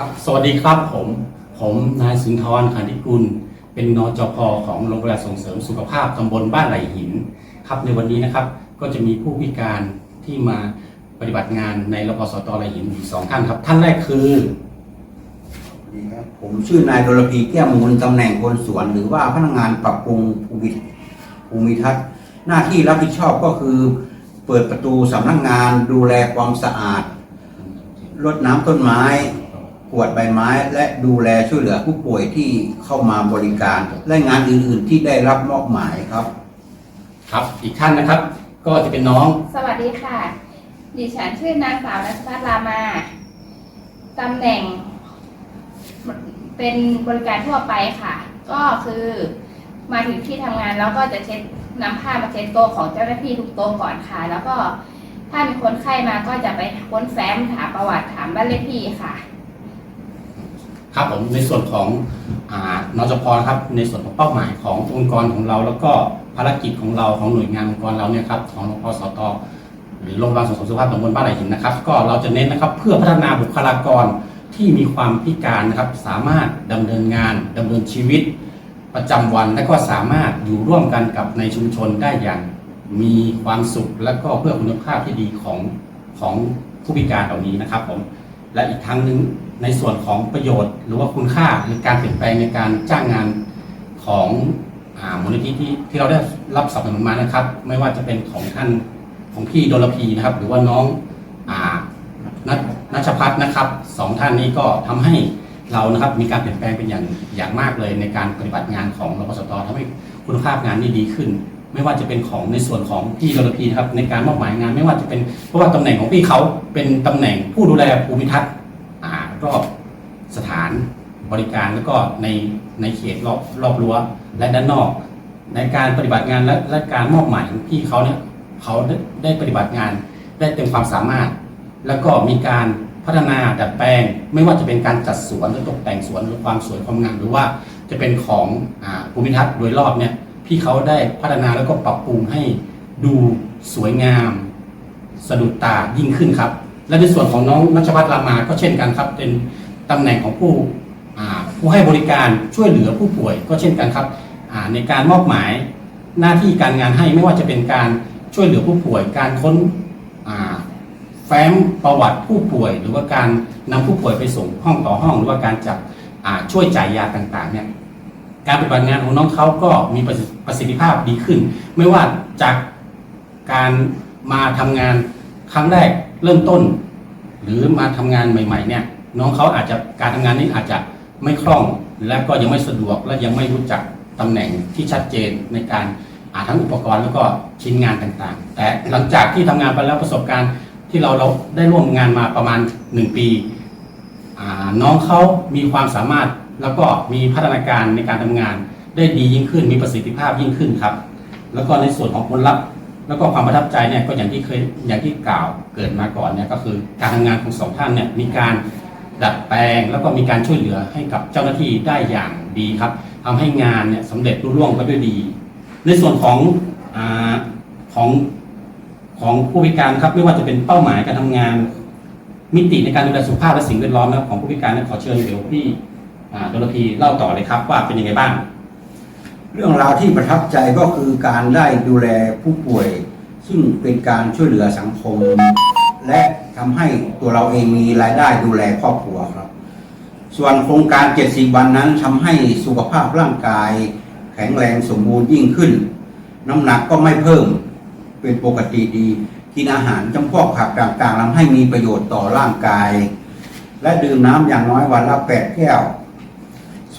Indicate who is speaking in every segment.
Speaker 1: ครับสวัสดีครับผม ผมนายสุนทรขันธิกุล เป็นนจพของโรงพยาบาลส่งเสริมสุขภาพตำบลบ้านไหลหิน ครับในวันนี้นะครับก็จะมีผู้พิการที่มาปฏิบัติงานในรพสตไหลหินอยู่สองท่านครับ ท่านแรกคือ
Speaker 2: ดีครับผมชื่อนายดลพีแก้วมูลตำแหน่งคนสวน หรือว่าพนักงานปรับปรุงภูมิภูมิทัศน์ หน้าที่รับผิดชอบก็คือ เปิดประตูสำนักงานดูแลความสะอาดรดน้ำต้นไม้ กวาดใบไม้และดูแลช่วยเหลือผู้ป่วยที่เข้ามาบริการ และงานอื่นๆที่ได้รับมอบหมายครับ
Speaker 1: ครับ อีกท่านนะครับ ก็จะเป็นน้อง
Speaker 3: สวัสดีค่ะ ดิฉันชื่อนางสาวนัชพัฒน์รามา ตำแหน่ง เป็นบริการทั่วไปค่ะ ก็คือมาถึงที่ทำงานแล้วก็จะเช็ดนำผ้ามาเช็ดโต๊ะของเจ้าหน้าที่ทุกโต๊ะก่อนค่ะ แล้วก็ถ้ามีคนไข้มาก็จะไปค้นแฟ้มถามประวัติถามบ้านเลขที่ค่ะ
Speaker 1: ครับผมในส่วนของอนจพนครับในส่วนของเป้าหมายขององค์กรของเรา แล้วก็ภารกิจของเราของหน่วยงานองค์กรเราเนี่ยครับของรพสตหรือโรงพยาบาลส่งเสริมสุขภาพตำบลบ้านไหลหินนะครับ ก็เราจะเน้นนะครับเพื่อพัฒนาบุคลากรที่มีความพิการนะครับสามารถดำเนินงานดำเนินชีวิต ประจำวันและก็สามารถอยู่ร่วมกันกับในชุมชนได้อย่างมีความสุขและก็เพื่อคุณภาพที่ดีของของผู้พิการเหล่านี้นะครับผม และอีกทั้งหนึ่งในส่วนของประโยชน์ หรือว่าคุณค่าหรือการเปลี่ยนแปลงในการจ้างงานของอมูลนิธิที่ที่เราได้รับสนับสนุนมานะครับ ไม่ว่าจะเป็นของท่านของพี่ดลพีนะครับ หรือว่าน้องอนัทนัชพัฒน์นะครับสองท่านนี้ก็ทำให้เรานะครับมีการเปลี่ยนแปลงเป็นอย่างอย่างมากเลยในการปฏิบัติงานของรพสตทำให้คุณภาพงานนี่ดีขึ้น ไม่ว่าจะเป็นของในส่วนของพี่ดลพีครับในการมอบหมายงาน ไม่ว่าจะเป็นเพราะว่าตำแหน่งของพี่เขาเป็นตำแหน่งผู้ดูแลภูมิทัศน์อ่ารอบสถานบริการแล้วก็ในในเขตรอบรอบรั้วและด้านนอก ในการปฏิบัติงานและและการมอบหมายพี่เขาเนี่ยเขาได้ได้ปฏิบัติงานได้เต็มความสามารถ แล้วก็มีการพัฒนาดัดแปลง ไม่ว่าจะเป็นการจัดสวนหรือตกแต่งสวนหรือความสวยความงามหรือว่าจะเป็นของอภูมิทัศน์โดยรอบเนี่ย พี่เขาได้พัฒนาแล้วก็ปรับปรุงให้ดูสวยงามสะดุดตายิ่งขึ้นครับ และในส่วนของน้องนัชพัฒน์รามาก็เช่นกันครับ เป็นตำแหน่งของผู้ผู้ให้บริการช่วยเหลือผู้ป่วยก็เช่นกันครับในการมอบหมายหน้าที่การงานให้ไม่ว่าจะเป็นการช่วยเหลือผู้ป่วย การค้นแฟ้มประวัติผู้ป่วย หรือว่าการนำผู้ป่วยไปส่งห้องต่อห้อง หรือว่าการจับช่วยจ่ายยาต่างๆเนี่ย การปฏิบัติงานของน้องเขาก็มีประสิทธิภาพดีขึ้น ไม่ว่าจากการมาทำงานครั้งแรกเริ่มต้น หรือมาทำงานใหม่ ๆ เนี่ย น้องเขาอาจจะการทำงานนี้อาจจะไม่คล่อง และก็ยังไม่สะดวกและยังไม่รู้จักตำแหน่งที่ชัดเจนในการอาทั้งอุปกรณ์แล้วก็ชิ้นงานต่างๆ แต่หลังจากที่ทำงานไปแล้วประสบการณ์ที่เราเราได้ร่วมงานมาประมาณ 1 ปีน้องเขามีความสามารถ แล้วก็มีพัฒนาการในการทำงาน ได้ดียิ่งขึ้นมีประสิทธิภาพยิ่งขึ้นครับ แล้วก็ในส่วนของผลลัพธ์แล้วก็ความประทับใจเนี่ยก็อย่างที่เคยอย่างที่กล่าวเกิดมาก่อนเนี่ยก็คือการทำงานของสองท่านเนี่ยมีการดัดแปลง แล้วก็มีการช่วยเหลือให้กับเจ้าหน้าที่ได้อย่างดีครับทำให้งานเนี่ยสำเร็จรุ่ร่วงไปด้วยดี ในส่วนของอของของผู้พิการครับไม่ว่าจะเป็นเป้าหมายการทำงาน มิติในการดูแลสุขภาพและสิ่งแวดล้อมนะครับของผู้พิการขอเชิญเดี๋ยวพี่ ดลพีเล่าต่อเลยครับว่าเป็นยังไงบ้าง
Speaker 2: เรื่องราวที่ประทับใจก็คือการได้ดูแลผู้ป่วย ซึ่งเป็นการช่วยเหลือสังคม และทำให้ตัวเราเองมีรายได้ดูแลครอบครัวครับ ส่วนโครงการ 70 วันนั้นทำให้สุขภาพร่างกาย แข็งแรงสมบูรณ์ยิ่งขึ้น น้ำหนักก็ไม่เพิ่มเป็นปกติดี กินอาหารจำพวกผักต่างๆทำให้มีประโยชน์ต่อร่างกาย และดื่มน้ำอย่างน้อยวันละ 8 แก้ว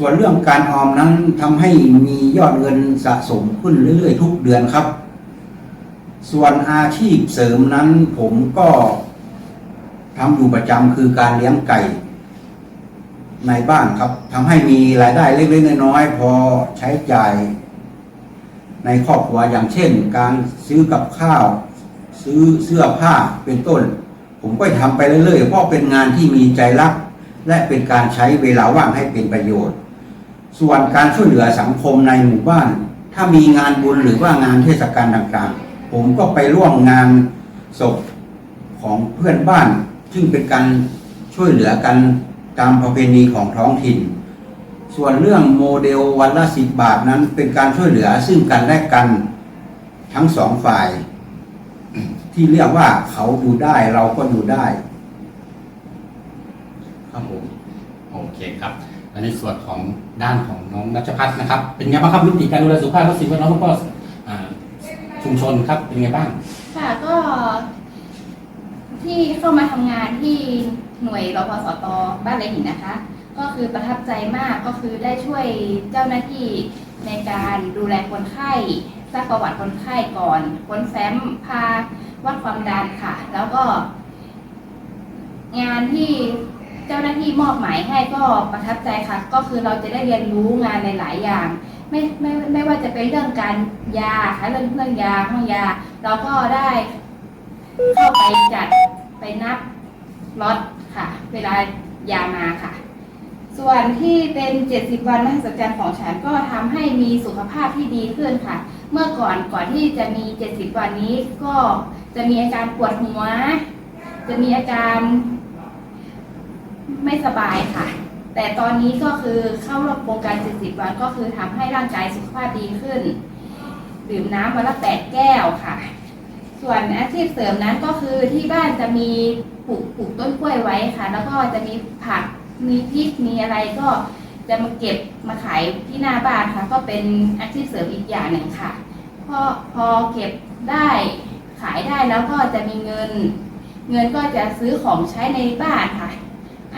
Speaker 2: ส่วนเรื่องการออมนั้นทำให้มียอดเงินสะสมขึ้นเรื่อยๆ ทุกเดือนครับ ส่วนอาชีพเสริมนั้นผมก็ทำอยู่ประจำคือการเลี้ยงไก่ในบ้านครับทำให้มีรายได้เล็กๆน้อยๆพอใช้จ่าย ในครอบครัวอย่างเช่น การซื้อกับข้าว ซื้อเสื้อผ้าเป็นต้น ผมก็ทำไปเรื่อยๆเพราะเป็นงานที่มีใจรัก และเป็นการใช้เวลาว่างให้เป็นประโยชน์ ส่วนการช่วยเหลือสังคมในหมู่บ้าน ถ้ามีงานบุญหรือว่างานเทศกาลต่างๆ ผมก็ไปร่วมงานศพของเพื่อนบ้าน ซึ่งเป็นการช่วยเหลือกันตามประเพณีของท้องถิ่น ส่วนเรื่องโมเดลวันละสิบบาทนั้นเป็นการช่วยเหลือซึ่งกันและกันทั้งสองฝ่าย ที่เรียกว่าเขาอยู่ได้เราก็อยู่ได้ ครับผม
Speaker 1: โอเคครับ และในส่วนของด้านของน้องนัชพัฒน์นะครับ เป็นไงบ้างครับวิธีการดูแลสุขภาพและสิ่งแวดล้อมแล้วก็ชุมชนครับเป็นไงบ้าง
Speaker 3: ค่ะก็ ที่เข้ามาทำงานที่หน่วยรพสตบ้านไรหินนะคะ ก็คือประทับใจมากก็คือได้ช่วยเจ้าหน้าที่ในการดูแลคนไข้ทราบประวัติคนไข้ก่อนค้นแฟ้มพาวัดความดันค่ะ แล้วก็ งานที่ เจ้าหน้าที่มอบหมายให้ก็ประทับใจค่ะ ก็คือเราจะได้เรียนรู้งานในหลายอย่าง ไม่ไม่ไม่ว่าจะเป็นเรื่องการยาค่ะเรื่องเรื่องยาห้องยา เราก็ได้เข้าไปจัดไปนับล็อตค่ะ เวลายามาค่ะ ส่วนที่เป็น 70 วันมหัศจรรย์ของฉันก็ทำให้มีสุขภาพที่ดีขึ้นค่ะ เมื่อก่อนก่อนที่จะมี 70 วันนี้ก็จะมีอาการปวดหัว จะมีอาการ ไม่สบายค่ะ แต่ตอนนี้ก็คือเข้าร่วมโครงการ70วันก็คือทำให้ร่างกายสุขภาพดีขึ้น ดื่มน้ำวันละ 8 แก้วค่ะ ส่วนอาชีพเสริมนั้นก็คือที่บ้านจะมีปลูกปลูกต้นกล้วยไว้ค่ะ แล้วก็จะมีผักมีพริกมีอะไรก็จะมาเก็บมาขายที่หน้าบ้านค่ะ ก็เป็นอาชีพเสริมอีกอย่างหนึ่งค่ะพอพอเก็บได้ขายได้แล้วก็จะมีเงิน เงินก็จะซื้อของใช้ในบ้านค่ะ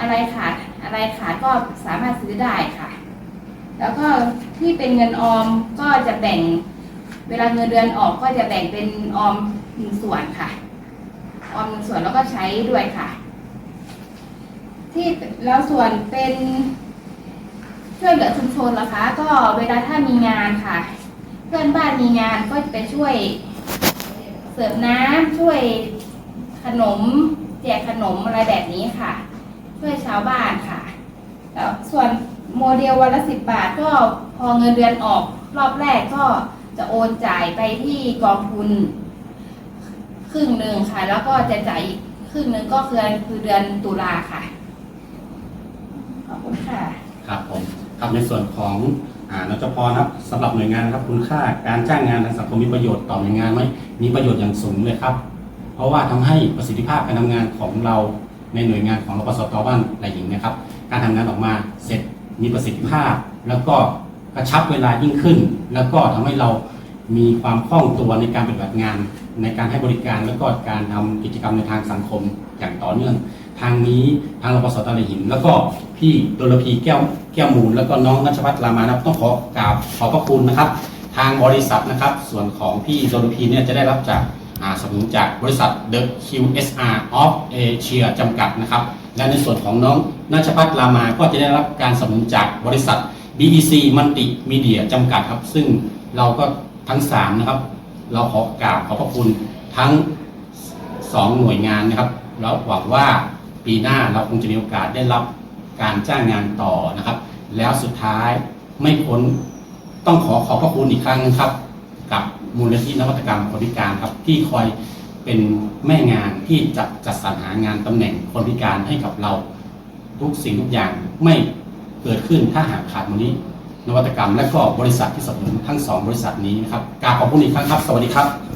Speaker 3: อะไรขาดอะไรขาดก็สามารถซื้อได้ค่ะ แล้วก็ที่เป็นเงินออมก็จะแบ่งเวลาเงินเดือนออกก็จะแบ่งเป็นออมหนึ่งส่วนค่ะ ออมหนึ่งส่วนแล้วก็ใช้ด้วยค่ะ ที่แล้วส่วนเป็นช่วยเหลือชุมชนล่ะคะ ก็เวลาถ้ามีงานค่ะ เพื่อนบ้านมีงานก็จะไปช่วยเสิร์ฟน้ำช่วยขนม แจกขนมอะไรแบบนี้ค่ะ ช่วยชาวบ้านค่ะแล้วส่วนโมเดลวันละสิบบาทก็พอเงินเดือนออกรอบแรกก็จะโอนจ่ายไปที่กองทุน ครึ่งหนึ่งค่ะ แล้วก็จะจ่ายอีกครึ่งหนึ่งก็คือคือเดือนตุลาค่ะขอบคุณค่ะ
Speaker 1: ครับผมครับในส่วนของอ่านจพนะครับสำหรับหน่วยงานนะครับคุณค่าการจ้างงานทางสังคมมีประโยชน์ต่อหน่วยงานไหมมีประโยชน์อย่างสูงเลยครับ เพราะว่าทำให้ประสิทธิภาพการทำงานของเรา ในหน่วยงานของรปสตบ้านไรหญิงนะครับ การทำงานออกมาเสร็จมีประสิทธิภาพ แล้วก็กระชับเวลายิ่งขึ้น แล้วก็ทำให้เรามีความคล่องตัวในการปฏิบัติงาน ในการให้บริการแล้วก็การทำกิจกรรมในทางสังคมอย่างต่อเนื่อง ทางนี้ทางรปสตไรหิน แล้วก็พี่ดลพีแก้วแก้วมูล แล้วก็น้องนัชพัฒน์รามานะต้องขอกราบขอบพระคุณนะครับ ทางบริษัทนะครับ ส่วนของพี่ดลพีเนี่ยจะได้รับจาก สนุนจากบริษัท The QSR of Asia จำกัดนะครับ และในส่วนของน้องนัชพัฒรามาก็จะได้รับการสนุนจากบริษัท BBC มั l ติมีเดียจำกัดครับ ซึ่งเราก็ทั้งสามนะครับ เราขอกราบขอบพระคุณทั้งสองหน่วยงานนะครับ แล้วหวังว่าปีหน้าเราคงจะมีโอกาสได้รับการจ้างงานต่อนะครับ แล้วสุดท้ายไม่พ้นต้องขอขอบพระคุณอีกครั้งนึงครับกับ มูลนิธินวัตกรรมคนพิการครับ ที่คอยเป็นแม่งานที่จะจัดสรรหางานตำแหน่งคนพิการให้กับเราทุกสิ่งทุกอย่างไม่เกิดขึ้นถ้าหากขาดมูลนิธินวัตกรรม และก็บริษัทที่สนับสนุนทั้งสองบริษัทนี้นะครับกราบขอบคุณอีกครั้งครับ สวัสดีครับ